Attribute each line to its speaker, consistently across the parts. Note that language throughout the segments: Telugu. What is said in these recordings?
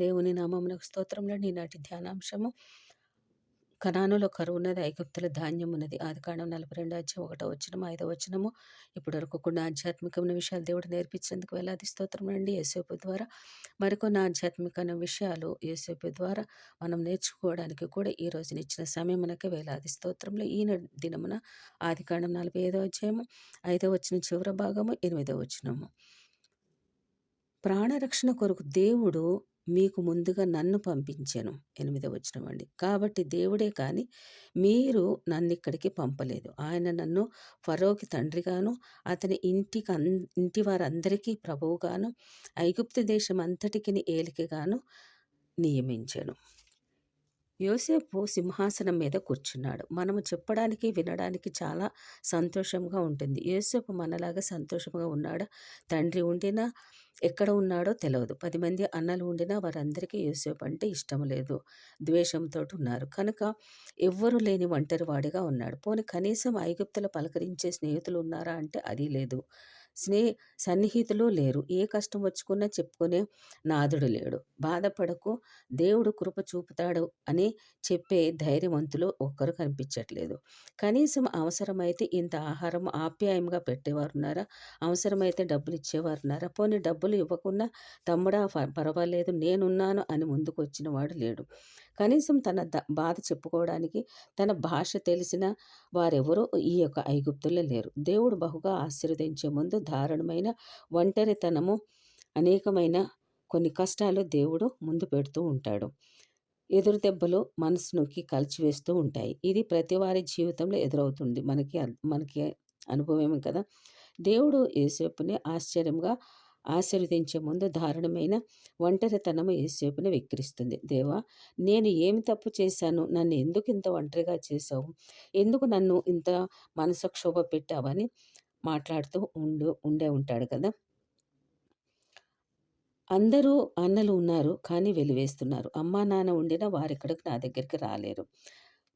Speaker 1: దేవుని నామములకు స్తోత్రంలో ఈనాటి ధ్యానాంశము. కనానులో కరువు ఉన్నది ఐగుప్తుల ధాన్యం ఉన్నది ఆది కాండం నలభై రెండు అధ్యాయం ఒకటో వచ్చినము ఐదో వచ్చినము ఇప్పటి వరకు కొన్ని ఆధ్యాత్మికమైన విషయాలు దేవుడు నేర్పించేందుకు వేలాది స్తోత్రం అండి. యేసేపు ద్వారా మరికొన్ని ఆధ్యాత్మికమైన విషయాలు యేసేపు ద్వారా మనం నేర్చుకోవడానికి కూడా ఈ రోజున ఇచ్చిన సమయం మనకి వేలాది స్తోత్రంలో ఈ దినమున ఆది కాండం నలభై ఐదో అధ్యాయము ఐదో వచ్చిన చివరి భాగము ఎనిమిదో వచ్చినము ప్రాణరక్షణ కొరకు దేవుడు మీకు ముందుగా నన్ను పంపించాను. ఎనిమిదవ వచ్చినవండి కాబట్టి దేవుడే కానీ మీరు నన్ను ఇక్కడికి పంపలేదు. ఆయన నన్ను ఫరోకి తండ్రిగాను అతని ఇంటికి అన్ ఇంటి వారందరికీ ప్రభువుగాను ఐగుప్తు దేశం అంతటికి ఏలికగాను నియమించాను. యోసేపు సింహాసనం మీద కూర్చున్నాడు. మనము చెప్పడానికి వినడానికి చాలా సంతోషంగా ఉంటుంది. యోసేపు మనలాగా సంతోషంగా ఉన్నాడా? తండ్రి ఉండినా ఎక్కడ ఉన్నాడో తెలియదు పది మంది అన్నలు ఉండినా వారందరికీ యూసేఫ్ అంటే ఇష్టం లేదు. ద్వేషంతో ఉన్నారు. కనుక ఎవ్వరు లేని ఒంటరి వాడిగా ఉన్నాడు. పోనీ కనీసం ఐగుప్తులు పలకరించే స్నేహితులు ఉన్నారా అంటే అది లేదు. స్నే సన్నిహితులు లేరు. ఏ కష్టం వచ్చుకున్నా చెప్పుకునే నాదుడు లేడు. బాధపడకు దేవుడు కృప చూపుతాడు అని చెప్పే ధైర్యవంతులు ఒక్కరు కనిపించట్లేదు. కనీసం అవసరమైతే ఇంత ఆహారం ఆప్యాయంగా పెట్టేవారున్నారా? అవసరమైతే డబ్బులు ఇచ్చేవారున్నారా? పోనీ డబ్బులు ఇవ్వకుండా తమ్ముడా పర్వాలేదు నేనున్నాను అని ముందుకు వచ్చిన వాడు లేడు. కనీసం తన ద బాధ చెప్పుకోవడానికి తన భాష తెలిసిన వారెవరూ ఈ యొక్క ఐగుప్తుల్లో లేరు. దేవుడు బహుగా ఆశీర్వదించే ముందు దారుణమైన ఒంటరితనము అనేకమైన కొన్ని కష్టాలు దేవుడు ముందు పెడుతూ ఉంటాడు. ఎదురు దెబ్బలు మనసునుకి కలిచివేస్తూ ఉంటాయి. ఇది ప్రతి వారి జీవితంలో ఎదురవుతుంది. మనకి మనకి అనుభవమే కదా? దేవుడు ఏసేపుని ఆశ్చర్యంగా ఆశీర్వదించే ముందు దారుణమైన ఒంటరితనము ఏసేపును విక్రిస్తుంది దేవా నేను ఏమి తప్పు చేశాను? నన్ను ఎందుకు ఇంత ఒంటరిగా చేసావు ఎందుకు నన్ను ఇంత మనసక్షోభ పెట్టావని మాట్లాడుతూ ఉండు ఉండే ఉంటాడు కదా. అందరూ అన్నలు ఉన్నారు కానీ వెలివేస్తున్నారు. అమ్మా నాన్న ఉండినా వారిక్కడికి నా దగ్గరికి రాలేరు.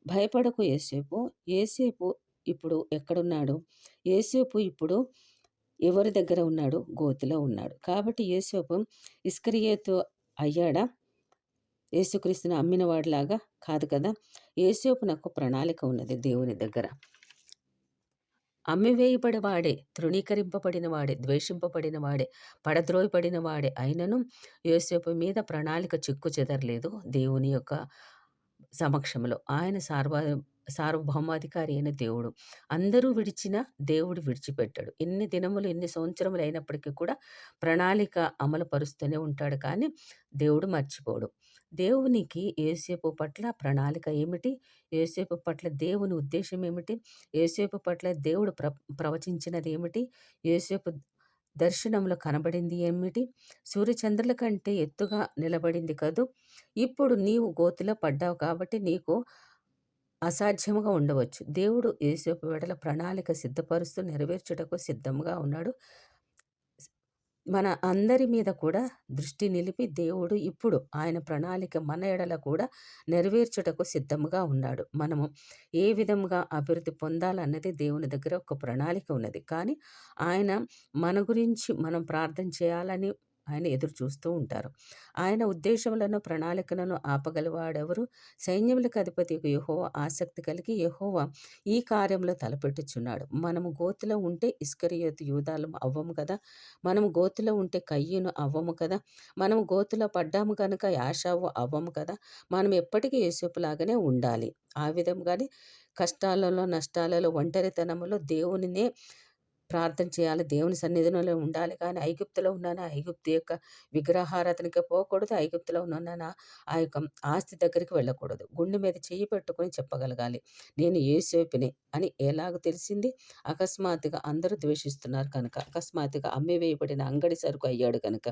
Speaker 1: భయపడకు ఏసేపు ఏసేపు ఇప్పుడు ఎక్కడున్నాడు? ఏసేపు ఇప్పుడు ఎవరి దగ్గర ఉన్నాడు గోతిలో ఉన్నాడు. కాబట్టి యేసోపు ఇస్కరియేతు అయ్యాడా? యేసుక్రీస్తుని అమ్మినవాడిలాగా కాదు కదా? యేసోపు నాకు ప్రణాళిక ఉన్నది దేవుని దగ్గర. అమ్మివేయబడి వాడే తృణీకరింపబడిన వాడే ద్వేషింపబడిన వాడే పడద్రోయబడిన వాడే అయినను యోసేపు మీద ప్రణాళిక చిక్కు చెదరలేదు దేవుని యొక్క సమక్షంలో. ఆయన సార్వ సార్వభౌమాధికారి అయిన దేవుడు. అందరూ విడిచిన దేవుడు విడిచిపెట్టాడు. ఎన్ని దినములు ఎన్ని సంవత్సరములు అయినప్పటికీ కూడా ప్రణాళిక అమలు పరుస్తూనే ఉంటాడు. కానీ దేవుడు మర్చిపోడు. దేవునికి ఏసేపు పట్ల ప్రణాళిక ఏమిటి? ఏసేపు పట్ల దేవుని ఉద్దేశం ఏమిటి? ఏసేపు పట్ల దేవుడు ప్ర ప్రవచించినది ఏమిటి? ఏసేపు దర్శనంలో కనబడింది ఏమిటి? సూర్యచంద్రుల కంటే ఎత్తుగా నిలబడింది కదూ? ఇప్పుడు నీవు గోతిలో పడ్డావు కాబట్టి నీకు అసాధ్యముగా ఉండవచ్చు. దేవుడు ఏసేపు వెడల ప్రణాళిక సిద్ధపరుస్తూ నెరవేర్చుటకు సిద్ధంగా ఉన్నాడు. మన అందరి మీద కూడా దృష్టి నిలిపి దేవుడు ఇప్పుడు ఆయన ప్రణాళిక మన ఎడల కూడా నెరవేర్చుటకు సిద్ధముగా ఉన్నాడు. మనము ఏ విధంగా అభివృద్ధి పొందాలన్నది దేవుని దగ్గర ఒక ప్రణాళిక ఉన్నది. కానీ ఆయన మన గురించి మనం ప్రార్థన చేయాలని ఆయన ఎదురు చూస్తూ ఉంటారు. ఆయన ఉద్దేశములను ప్రణాళికలను ఆపగలవాడెవరు? సైన్యములకు అధిపతి యహోవ ఆసక్తి కలిగి యహోవ ఈ కార్యంలో తలపెట్టుచున్నాడు. మనము గోతిలో ఉంటే ఇస్కరియోతు యూదాలు అవ్వము కదా? మనము గోతిలో ఉంటే కయ్యను అవ్వము కదా? మనము గోతిలో పడ్డాము కనుక యాషావు అవ్వము కదా? మనం ఎప్పటికీ యేసుపులాగానే ఉండాలి. ఆ విధంగానే కష్టాలలో నష్టాలలో ఒంటరితనములో దేవునినే ప్రార్థన చేయాలి. దేవుని సన్నిధిలో ఉండాలి. కానీ ఐగుప్తులో ఉన్నానా ఐగుప్తు యొక్క విగ్రహారాధనకి పోకూడదు. ఐగుప్తులో ఉన్నానా ఆ యొక్క ఆస్తి దగ్గరికి వెళ్ళకూడదు. గుండె మీద చేయి పెట్టుకొని చెప్పగలగాలి. నేను ఏసేపుని అని ఎలాగ తెలిసింది. అకస్మాత్తుగా అందరూ ద్వేషిస్తున్నారు కనుక. అకస్మాత్తుగా అమ్మివేయబడిన అంగడి సరుకు అయ్యాడు కనుక.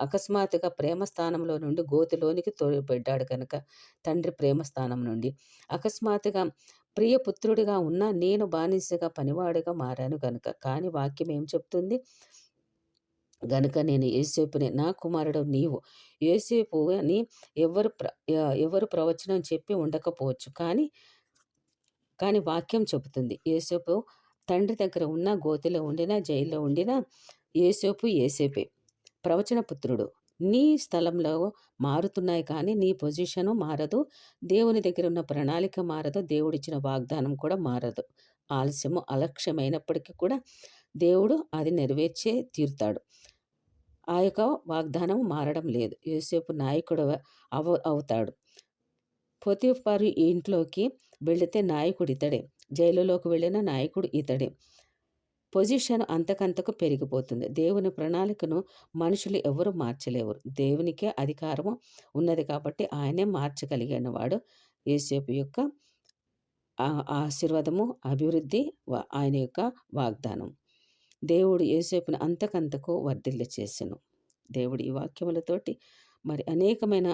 Speaker 1: అకస్మాత్తుగా ప్రేమ స్థానంలో నుండి గోతిలోనికి తోడిపెట్టాడు కనుక. తండ్రి ప్రేమ స్థానం నుండి. అకస్మాత్తుగా ప్రియపుత్రుడిగా ఉన్న నేను బానిసగా పనివాడిగా మారాను గనుక. కానీ వాక్యం ఏం చెప్తుంది? గనుక నేను ఏసేపుని నా కుమారుడు నీవు ఏసేపు అని ఎవరు ప్ర ఎవరు ప్రవచనం చెప్పి ఉండకపోవచ్చు. కానీ కానీ వాక్యం చెబుతుంది. ఏసేపు తండ్రి దగ్గర ఉన్న గోతిలో ఉండినా జైల్లో ఉండినా ఏసేపు ఏసేపే ప్రవచన పుత్రుడు. నీ స్థలంలో మారుతున్నాయి కానీ నీ పొజిషను మారదు. దేవుని దగ్గర ఉన్న ప్రణాళిక మారదు. దేవుడిచ్చిన వాగ్దానం కూడా మారదు. ఆలస్యము అలక్ష్యమైనప్పటికీ కూడా దేవుడు అది నెరవేర్చే తీరుతాడు. ఆ యొక్క వాగ్దానం మారడం లేదు. యోసేపు నాయకుడు అవ అవుతాడు. పొతిఫారు ఇంట్లోకి వెళితే నాయకుడు ఇతడే జైలులోకి వెళ్ళిన నాయకుడు ఇతడే. పొజిషన్ అంతకంతకు పెరిగిపోతుంది. దేవుని ప్రణాళికను మనుషులు ఎవరు మార్చలేరు దేవునికే అధికారము ఉన్నది కాబట్టి ఆయనే మార్చగలిగిన వాడు. యేసేపు యొక్క ఆశీర్వాదము అభివృద్ధి ఆయన యొక్క వాగ్దానం. దేవుడు యేసేపుని అంతకంతకు వర్ధిల్ల చేసెను. దేవుడు ఈ వాక్యములతోటి మరి అనేకమైన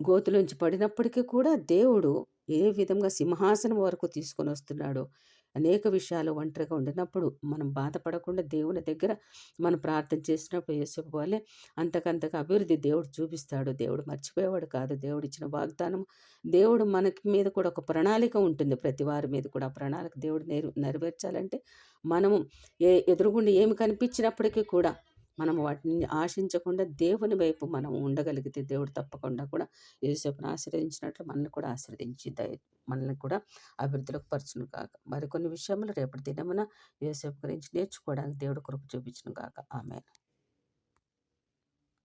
Speaker 1: గోతులోంచి పడినప్పటికీ కూడా దేవుడు ఏ విధంగా సింహాసనం వరకు తీసుకొని వస్తున్నాడో అనేక విషయాలు ఒంటరిగా ఉండినప్పుడు మనం బాధపడకుండా దేవుని దగ్గర మనం ప్రార్థన చేసినప్పుడు యేసపు వల్లే అంతకంతకు అభివృద్ధి దేవుడు చూపిస్తాడు. దేవుడు మర్చిపోయేవాడు కాదు. దేవుడు ఇచ్చిన వాగ్దానం దేవుడు మనకి మీద కూడా ఒక ప్రణాళిక ఉంటుంది. ప్రతి వారి మీద కూడా ప్రణాళిక దేవుడు నెరవేర్చాలంటే మనము ఏ ఎదురుగుండి ఏమి కనిపించినప్పటికీ కూడా మనం వాటిని ఆశించకుండా దేవుని వైపు మనం ఉండగలిగితే దేవుడు తప్పకుండా కూడా యూసేపును ఆశ్రయించినట్లు మనల్ని కూడా ఆశ్రయించి దయ మనల్ని కూడా అభివృద్ధిలోకి పరచును కాక మరికొన్ని విషయంలో రేపటి దినమున యూసేపు గురించి నేర్చుకోవడానికి దేవుడు కృప చూపించును కాక ఆమె